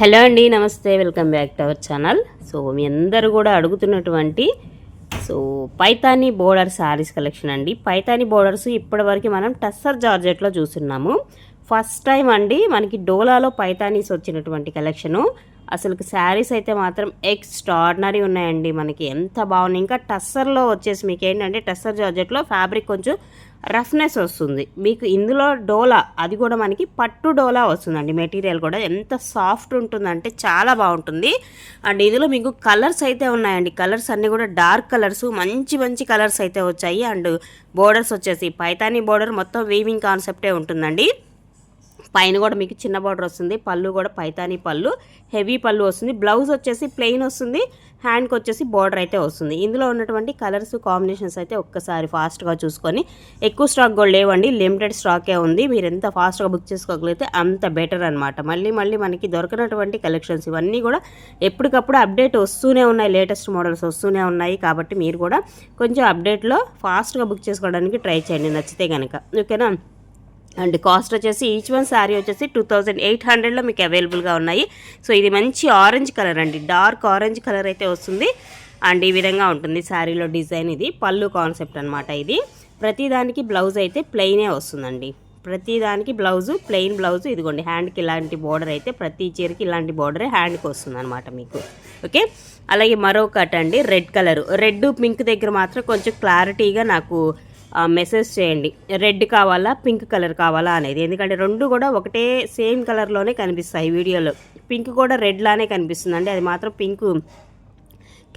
Hello అండి నమస్తే welcome back to our channel. So మీ అందరూ కూడా అడుగుతున్నటువంటి so Paithani border saris collection అండి. పైతాని బోర్డర్స్ ఇప్పటివరకు మనం టస్సర్ జార్జెట్లో చూస్తున్నాము. ఫస్ట్ టైం అండి మనకి డోలాలో పైతానీస్ వచ్చినటువంటి కలెక్షను. అసలు శారీస్ అయితే మాత్రం ఎక్స్ట్రాడినరీ ఉన్నాయండి మనకి. ఎంత బాగున్నాయి. ఇంకా టస్సర్లో వచ్చేసి మీకు ఏంటంటే టస్సర్ జార్జెట్లో ఫ్యాబ్రిక్ కొంచెం రఫ్నెస్ వస్తుంది. మీకు ఇందులో డోలా అది కూడా మనకి పట్టు డోలా వస్తుందండి. మెటీరియల్ కూడా ఎంత సాఫ్ట్ ఉంటుందంటే చాలా బాగుంటుంది. అండ్ ఇందులో మీకు కలర్స్ అయితే ఉన్నాయండి. కలర్స్ అన్నీ కూడా డార్క్ కలర్స్ మంచి మంచి కలర్స్ అయితే వచ్చాయి. అండ్ బోర్డర్స్ వచ్చేసి పైతానీ బోర్డర్ మొత్తం వీవింగ్ కాన్సెప్టే ఉంటుందండి. పైన కూడా మీకు చిన్న బార్డర్ వస్తుంది పళ్ళు కూడా పైతానీ పళ్ళు హెవీ పళ్ళు వస్తుంది బ్లౌజ్ వచ్చేసి ప్లెయిన్ వస్తుంది హ్యాండ్కి వచ్చేసి బార్డర్ అయితే వస్తుంది. ఇందులో ఉన్నటువంటి కలర్స్ కాంబినేషన్స్ అయితే ఒక్కసారి ఫాస్ట్గా చూసుకొని ఎక్కువ స్టాక్ కూడా లేవండి లిమిటెడ్ స్టాకే ఉంది మీరు ఎంత ఫాస్ట్గా బుక్ చేసుకోగలిగితే అంత బెటర్ అనమాట మళ్ళీ మళ్ళీ మనకి దొరకనటువంటి కలెక్షన్స్ ఇవన్నీ కూడా ఎప్పటికప్పుడు అప్డేట్ వస్తూనే ఉన్నాయి లేటెస్ట్ మోడల్స్ వస్తూనే ఉన్నాయి. కాబట్టి మీరు కూడా కొంచెం అప్డేట్లో ఫాస్ట్గా బుక్ చేసుకోవడానికి ట్రై చేయండి నచ్చితే కనుక ఓకేనా? అండ్ కాస్ట్ వచ్చేసి ఈచ్ వన్ శారీ వచ్చేసి టూ థౌజండ్ ఎయిట్ హండ్రెడ్లో మీకు అవైలబుల్గా ఉన్నాయి. సో ఇది మంచి ఆరెంజ్ కలర్ అండి. డార్క్ ఆరెంజ్ కలర్ అయితే వస్తుంది. అండ్ ఈ విధంగా ఉంటుంది శారీలో డిజైన్ ఇది. పళ్ళు కాన్సెప్ట్ అనమాట ఇది. ప్రతిదానికి బ్లౌజ్ అయితే ప్లెయినే వస్తుందండి. ప్రతిదానికి బ్లౌజు ప్లెయిన్ బ్లౌజ్ ఇదిగోండి హ్యాండ్కి ఇలాంటి బార్డర్ అయితే ప్రతి చీరకి ఇలాంటి బార్డరే హ్యాండ్కి వస్తుంది అనమాట మీకు. ఓకే? అలాగే మరొకటి అండి రెడ్ కలర్. రెడ్ పింక్ దగ్గర మాత్రం కొంచెం క్లారిటీగా నాకు మెసేజ్ చేయండి. రెడ్ కావాలా పింక్ కలర్ కావాలా అనేది. ఎందుకంటే రెండు కూడా ఒకటే సేమ్ కలర్లోనే కనిపిస్తాయి వీడియోలో. పింక్ కూడా రెడ్ లానే కనిపిస్తుందండి. అది మాత్రం పింక్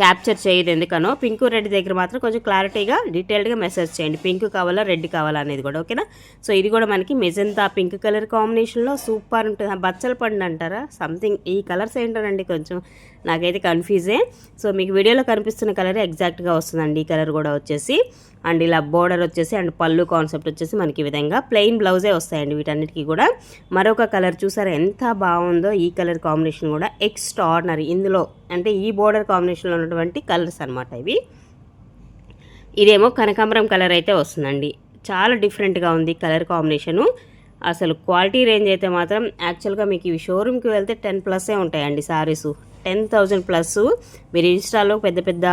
క్యాప్చర్ చేయదు ఎందుకనో. పింక్ రెడ్ దగ్గర మాత్రం కొంచెం క్లారిటీగా డీటెయిల్డ్గా మెసేజ్ చేయండి. పింక్ కావాలా రెడ్ కావాలా అనేది కూడా ఓకేనా? సో ఇది కూడా మనకి మెజంతా పింక్ కలర్ కాంబినేషన్లో సూపర్ ఉంటుంది. బచ్చల పండు అంటారా? సంథింగ్ ఈ కలర్స్ ఏంటోనండి కొంచెం నాకైతే కన్ఫ్యూజే. సో మీకు వీడియోలో కనిపిస్తున్న కలర్ ఎగ్జాక్ట్గా వస్తుందండి. ఈ కలర్ కూడా వచ్చేసి అండ్ ఇలా బోర్డర్ వచ్చేసి అండ్ పళ్ళు కాన్సెప్ట్ వచ్చేసి మనకి ఈ విధంగా ప్లెయిన్ బ్లౌజే వస్తాయండి వీటన్నిటికీ కూడా. మరొక కలర్ చూసారా ఎంత బాగుందో. ఈ కలర్ కాంబినేషన్ కూడా ఎక్స్ట్రాడినరీ. ఇందులో అంటే ఈ బోర్డర్ కాంబినేషన్లో ఉన్నటువంటి కలర్స్ అనమాట ఇవి. ఇదేమో కనకాంబరం కలర్ అయితే వస్తుందండి. చాలా డిఫరెంట్గా ఉంది కలర్ కాంబినేషను. అసలు క్వాలిటీ రేంజ్ అయితే మాత్రం యాక్చువల్గా మీకు ఇవి షోరూమ్కి వెళ్తే టెన్ ప్లస్సే ఉంటాయండి సారీస్. టెన్ థౌజండ్ ప్లస్ మీరు ఇన్స్టాలో పెద్ద పెద్ద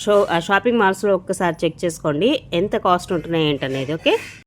షో షాపింగ్ మాల్స్లో ఒక్కసారి చెక్ చేసుకోండి. ఎంత కాస్ట్ ఉంటున్నాయి ఏంటనేది ఓకే?